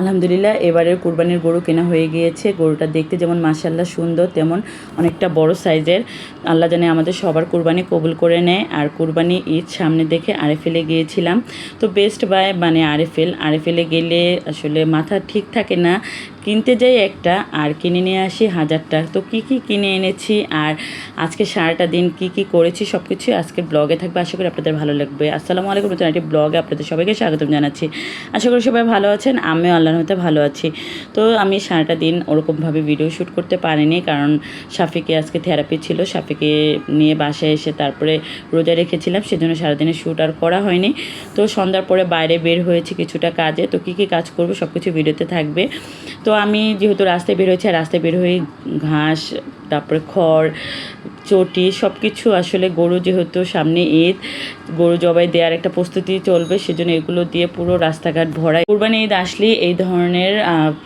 আলহামদুলিল্লাহ, এবারের কুরবানির গরু কেনা হয়ে গিয়েছে। গরুটা দেখতে যেমন মাসাল্লাহ সুন্দর, তেমন অনেকটা বড় সাইজের। আল্লাহ জানে আমাদের সবার কুরবানি কবুল করে নেয়। আর কুরবানি ঈদ সামনে দেখে আরএফএলে গিয়েছিলাম। তো বেস্ট বাই মানে আরএফএল আরএফএলে গেলে আসলে মাথা ঠিক থাকে না। কিনতে যাই একটা আর কিনে নিয়ে আসি হাজারটা। তো কি কি কিনে এনেছি আর আজকে সারাটা দিন কি কি করেছি সব কিছুই আজকে ব্লগে থাকবে। আশা করি আপনাদের ভালো লাগবে। আসসালামু আলাইকুম নতুন একটি ব্লগে আপনাদের সবাইকে স্বাগতম জানাচ্ছি। আশা করি সবাই ভালো আছেন, আমিও আল্লাহর মধ্যে ভালো আছি। তো আমি সারাটা দিন ওরকমভাবে ভিডিও শ্যুট করতে পারিনি কারণ সাফিকে আজকে থেরাপি ছিল। সাফিকে নিয়ে বাসায় এসে তারপরে রোজা রেখেছিলাম, সেজন্য সারাদিনে শ্যুট আর করা হয়নি। তো সন্ধ্যার পরে বাইরে বের হয়েছি কিছুটা কাজে। তো কী কী কাজ করব সব কিছু ভিডিওতে থাকবে। তো আমি যেহেতু রাস্তায় বের হয়েছি আর রাস্তায় বের হয়ে ঘাস তারপরে খড়, চটি সব কিছু আসলে গরু যেহেতু সামনে ঈদ, গরু জবাই দেওয়ার একটা প্রস্তুতি চলবে, সেজন্য এগুলো দিয়ে পুরো রাস্তাঘাট ভরা কুরবানি ঈদ আসলে এই ধরনের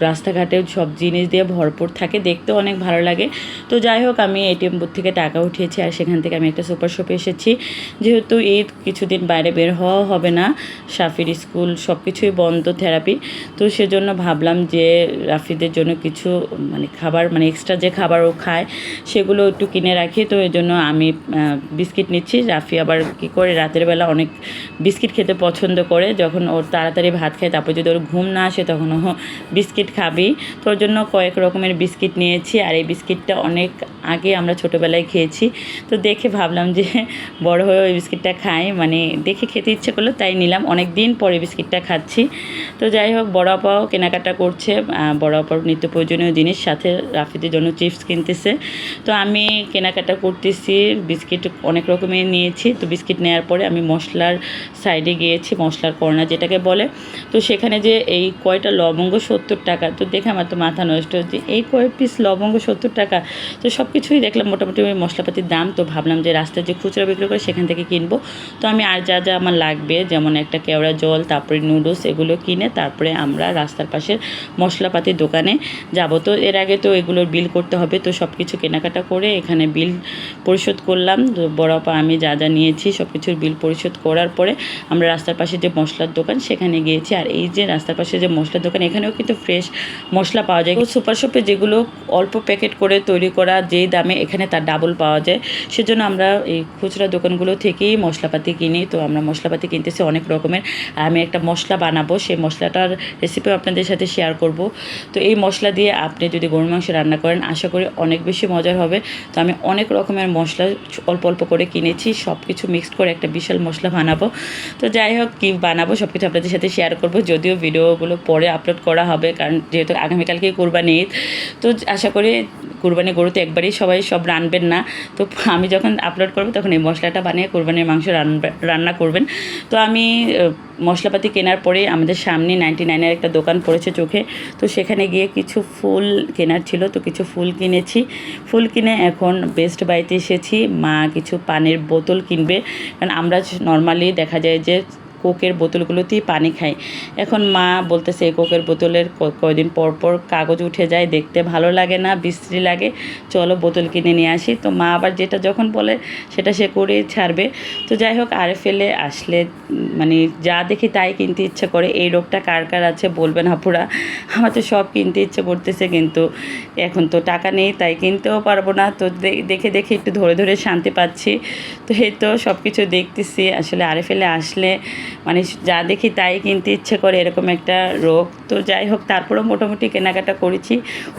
রাস্তাঘাটে সব জিনিস দিয়ে ভরপুর থাকে, দেখতে অনেক ভালো লাগে। তো যাই হোক, আমি এটিএম বুথ থেকে টাকা উঠিয়েছি আর সেখান থেকে আমি একটা সুপার শপে এসেছি। যেহেতু ঈদ কিছুদিন বাইরে বের হওয়া হবে না সাফির স্কুল সব কিছুই বন্ধ থেরাপি, তো সেজন্য ভাবলাম যে রাফিদের জন্য কিছু মানে খাবার মানে এক্সট্রা যে খাবার ও খায় সেগুলো একটু কিনে রাখি, তো এই জন্য আমি বিস্কিট নিচ্ছি। রাফি আবার কী করে, রাতের বেলা অনেক বিস্কিট খেতে পছন্দ করে। যখন ওর তাড়াতাড়ি ভাত খায়, তারপর যদি ওর ঘুম না আসে, তখন ও বিস্কিট খাবি। তো ওর জন্য কয়েক রকমের বিস্কিট নিয়েছি, আর এই বিস্কিটটা অনেক আগে আমরা ছোটোবেলায় খেয়েছি। তো দেখে ভাবলাম যে, বড় হয়ে ওই বিস্কিটটা খাই। মানে দেখে খেতে ইচ্ছে করল, তাই নিলাম। অনেক দিন পরে বিস্কিটটা খাচ্ছি। তো যাই হোক, বড় আপাও কেনাকাটা করছে। বড় আপার নিত্য প্রয়োজনীয় জিনিস, সাথে রাফিদের জন্য চিপস কিনতেছে। তো আমি কেনাকাটা করতেছি, বিস্কিট অনেক রকমের নিয়েছি। তো বিস্কিট নেওয়ার পরে আমি মশলার সাইডে গিয়েছি, মশলার কর্নার যেটাকে বলে। তো সেখানে যে এই কয়টা লবঙ্গ সত্তর টাকা, তো দেখে আমার তো মাথা নষ্ট হচ্ছে। এই কয় পিস লবঙ্গ সত্তর টাকা? তো সব কিছুই দেখলাম মোটামুটি ওই মশলাপাতির দাম। তো ভাবলাম যে রাস্তায় যে খুচরা বিক্রি করে সেখান থেকে কিনবো। তো আমি আর যা যা আমার লাগবে, যেমন একটা কেওড়া জল, তারপরে নুডলস এগুলো কিনে তারপরে আমরা রাস্তার পাশের মশলাপাতির দোকানে যাব। তো এর আগে তো এগুলোর বিল করতে হবে। তো সব কিছু কেনাকাটা করে এখানে বিল পরিশোধ করলাম। তো বড় আপা, আমি যা যা নিয়েছি সব কিছুর বিল পরিশোধ করার পরে আমরা রাস্তার পাশে যে মশলার দোকান, সেখানে গিয়েছি। আর এই যে রাস্তার পাশে যে মশলার দোকান, এখানেও কিন্তু ফ্রেশ মশলা পাওয়া যায়। সুপার শপে যেগুলো অল্প প্যাকেট করে তৈরি করা, যেই দামে এখানে তার ডাবল পাওয়া যায়, সেজন্য আমরা এই খুচরা দোকানগুলো থেকেই মশলাপাতি কিনি। তো আমরা মশলাপাতি কিনতেছি অনেক রকমের। আমি একটা মশলা বানাবো, সেই মশলাটার রেসিপিও আপনাদের সাথে শেয়ার করব। তো এই মশলা দিয়ে আপনি যদি গরুর মাংস রান্না করেন, আশা করি অনেক বেশি মজার হবে। তো আমি অনেক রকমের মশলা অল্প অল্প করে কিনেছি সব কিছু মিক্সড করে একটা বিশাল মশলা বানাবো। তো যাই হোক, কী বানাবো সব কিছু আপনাদের সাথে শেয়ার করব, যদিও ভিডিওগুলো পরে আপলোড করা হবে, কারণ যেহেতু আগামীকালকেই কোরবানি ঈদ। তো আশা করি কুরবানি গরুতে একবারেই সবাই সব রানবেন না। তো আমি যখন আপলোড করব তখন এই মশলাটা বানিয়ে কোরবানির মাংস রান্না করবেন। তো আমি মশলাপাতি কেনার পরে আমাদের সামনে নাইনটি নাইনের একটা দোকান পড়েছে চোখে। তো সেখানে গিয়ে কিছু ফুল কেনার ছিল, তো কিছু ফুল কিনেছি। ফুল কিনে এখন বেস্ট বাইতে এসেছি। মা কিছু পানির বোতল কিনবে। কারণ আমরা নর্মালি দেখা যায় যে কোকের বোতলগুলোতেই পানি খাই এখন মা বলতেছে এই কোকের বোতলের কয়দিন পর পর কাগজ উঠে যায়, দেখতে ভালো লাগে না, বিশ্রী লাগে। চলো বোতল কিনে নিয়ে আসি। তো মা আবার যেটা যখন বলে, সেটা সে করে ছাড়বে। তো যাই হোক আরে ফেলে আসলে মানে যা দেখি তাই কিনতে ইচ্ছে করে। এই রোগটা কার কার আছে বলবেন আপুরা? আমার তো সব কিনতে ইচ্ছে করতেছে, কিন্তু এখন তো টাকা নেই, তাই কিনতেও পারব না। তো দেখে দেখে একটু ধরে ধরে শান্তি পাচ্ছি। তো এই তো সব কিছু দেখতেছি। আসলে আরে ফেলে আসলে মানে যা দেখি তাই কিনতে ইচ্ছে করে এরকম একটা রোগ। তো যাই হোক, তারপরেও মোটামুটি কেনাকাটা করেছি।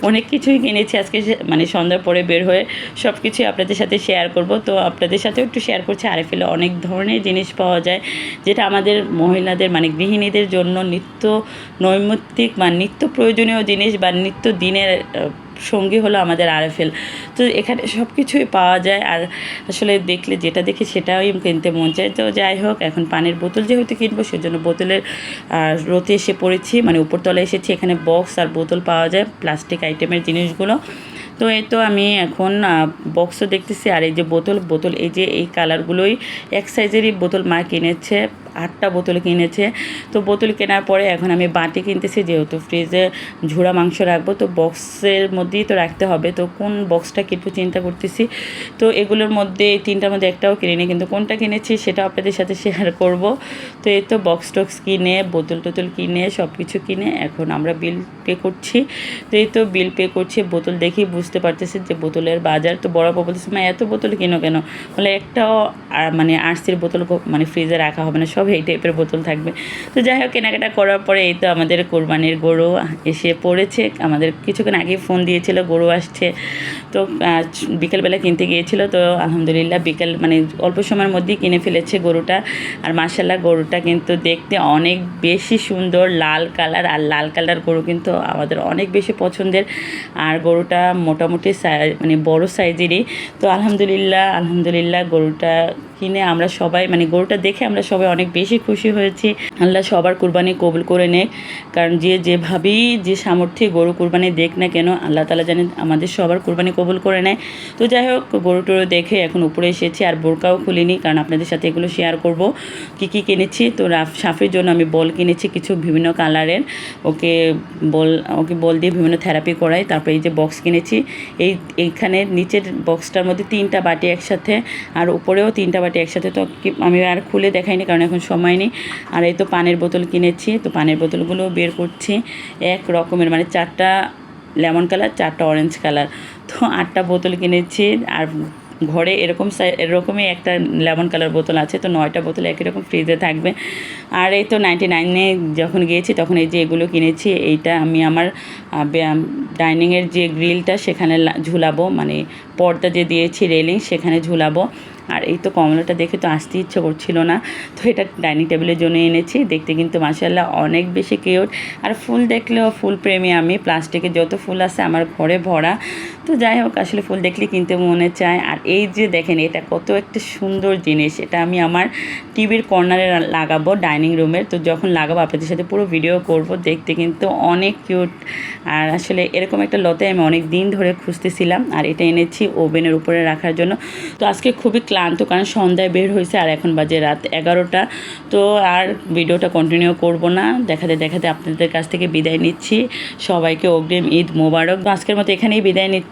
অনেক কিছুই কিনেছি আজকে মানে সন্ধ্যার পরে বের হয়ে সব কিছুই আপনাদের সাথে শেয়ার করব। তো আপনাদের সাথেও একটু শেয়ার করছি। আরে ফেলে অনেক ধরনের জিনিস পাওয়া যায়, যেটা আমাদের মহিলাদের মানে গৃহিণীদের জন্য নিত্য নৈমিত্তিক বা নিত্য প্রয়োজনীয় জিনিস বা নিত্য দিনের সঙ্গী হলো আমাদের আরএফএল। তো এখানে সব কিছুই পাওয়া যায় আর আসলে দেখলে যেটা দেখি সেটাই কিনতে মন চায়। তো যাই হোক, এখন পানির বোতল যেহেতু কিনবো, সেজন্য বোতলের রোতে এসে পড়েছি মানে উপরতলায় এসেছি, এখানে বক্স আর বোতল পাওয়া যায়, প্লাস্টিক আইটেমের জিনিসগুলো। তো এই তো আমি এখন বক্সও দেখতেছি আর এই যে বোতল বোতল এই যে এই কালারগুলোই এক সাইজেরই বোতল মা কিনেছে। আটটা বোতল কিনেছে। তো বোতল কেনার পরে এখন আমি বাটি কিনতেছি, যেহেতু ফ্রিজে ঝুড়া মাংস রাখব, তো বক্সের মধ্যেই তো রাখতে হবে। তো কোন বক্সটা কিনবো চিন্তা করতেছি। তো এগুলোর মধ্যে, তিনটার মধ্যে একটাও কিনিনি, কিন্তু কোনটা কিনেছি সেটা আপনাদের সাথে শেয়ার করব। তো এই তো বক্স টক্স কিনে, বোতল টোতল কিনে সব কিছু কিনে এখন আমরা বিল পে করছি। তো এই তো বিল পে করছি, বোতল দেখেই বুঝতে পারতেছি যে বোতলের বাজার তো বড় বলতেছে, মা, এত বোতল কিনো কেন? বলে, একটাও মানে আর্টসের বোতল মানে ফ্রিজে রাখা হবে না। সব এই টাইপের বোতল থাকবে। তো যাই হোক, কেনাকাটা করার পরে এই তো আমাদের কোরবানির গরু এসে পড়েছে। আমাদের কিছুক্ষণ আগে ফোন দিয়েছিল, গরু আসছে। তো বিকেলবেলা কিনতে গিয়েছিল। তো আলহামদুলিল্লাহ বিকেল মানে অল্প সময়ের মধ্যেই কিনে ফেলেছে গরুটা। আর মার্শাল্লাহ গরুটা কিন্তু দেখতে অনেক বেশি সুন্দর, লাল কালার। আর লাল কালার গরু কিন্তু আমাদের অনেক বেশি পছন্দের। আর গরুটা মোটামুটি মানে বড় সাইজেরই তো আলহামদুলিল্লাহ আলহামদুলিল্লাহ গরুটা কিনে আমরা সবাই মানে গরুটা দেখে আমরা সবাই অনেক বেশি খুশি হয়েছি। আল্লাহ সবার কুরবানি কবুল করে নেয় কারণ যে যেভাবেই যে সামর্থ্যে গরু কুরবানি দেখ না কেন, আল্লাহ তালা জানেন আমাদের সবার কুরবানি কবুল করে নেয়। তো যাই হোক গরু টরু দেখে এখন উপরে এসেছি আর বোরকাও খুলিনি কারণ আপনাদের সাথে এগুলো শেয়ার করব। কি কি কিনেছি? তো রাফ সাফের জন্য আমি বল কিনেছি কিছু বিভিন্ন কালারের। ওকে বল ওকে বল দিয়ে বিভিন্ন থেরাপি করাই। তারপরে এই যে বক্স কিনেছি। এই, এইখানে নিচের বক্সটার মধ্যে তিনটা বাটি একসাথে আর উপরেও তিনটা বাটি একসাথে তো আমি আর খুলে দেখাইনি কারণ এখন সময় নেই। আর এই তো পানের বোতল কিনেছি, তো পানের বোতলগুলো বের করছি। এক রকমের মানে চারটা লেমন কালার, চারটা অরেঞ্জ কালার। তো আটটা বোতল কিনেছি আর ঘরে এরকম এরকমই একটা লেমন কালার বোতল আছে। তো নয়টা বোতল একই রকম ফ্রিজে থাকবে। আর এই তো নাইনটি নাইনে যখন গিয়েছি তখন এই যে এগুলো কিনেছি, এইটা আমি আমার ডাইনিংয়ের যে গ্রিলটা সেখানে ঝুলাবো। মানে পর্দা যে দিয়েছি, রেলিং, সেখানে ঝুলাবো। আর এই তো কমলাটা দেখে তো আসতে ইচ্ছে করছিল না। তো এটা ডাইনিং টেবিলের জন্য এনেছি। দেখতে কিন্তু মাসাল্লাহ অনেক বেশি কিউট আর ফুল দেখলেও ফুল প্রেমী আমি। প্লাস্টিকের যত ফুল আছে আমার ঘরে ভরা। তো যাই হোক, আসলে ফুল দেখলে কিনতে মনে চায়। আর এই যে দেখেন, এটা কত একটা সুন্দর জিনিস। এটা আমি আমার টিভির কর্নারে লাগাবো ডাইনিং রুমের। তো যখন লাগাবো, আপনাদের সাথে পুরো ভিডিও করব, দেখতে কিন্তু অনেক কিউট। আর আসলে এরকম একটা লতে আমি অনেক দিন ধরে খুঁজতেছিলাম, আর এটা এনেছি ওভেনের উপরে রাখার জন্য। তো আজকে খুবই ক্লান্ত, কারণ সন্ধ্যায় বের হয়েছে, আর এখন বাজে রাত এগারোটা। তো আর ভিডিওটা কন্টিনিউ করব না। দেখাতে দেখাতে আপনাদের কাছ থেকে বিদায় নিচ্ছি। সবাইকে অগ্রিম ঈদ মোবারক। আজকের মতো এখানেই বিদায় নিচ্ছি।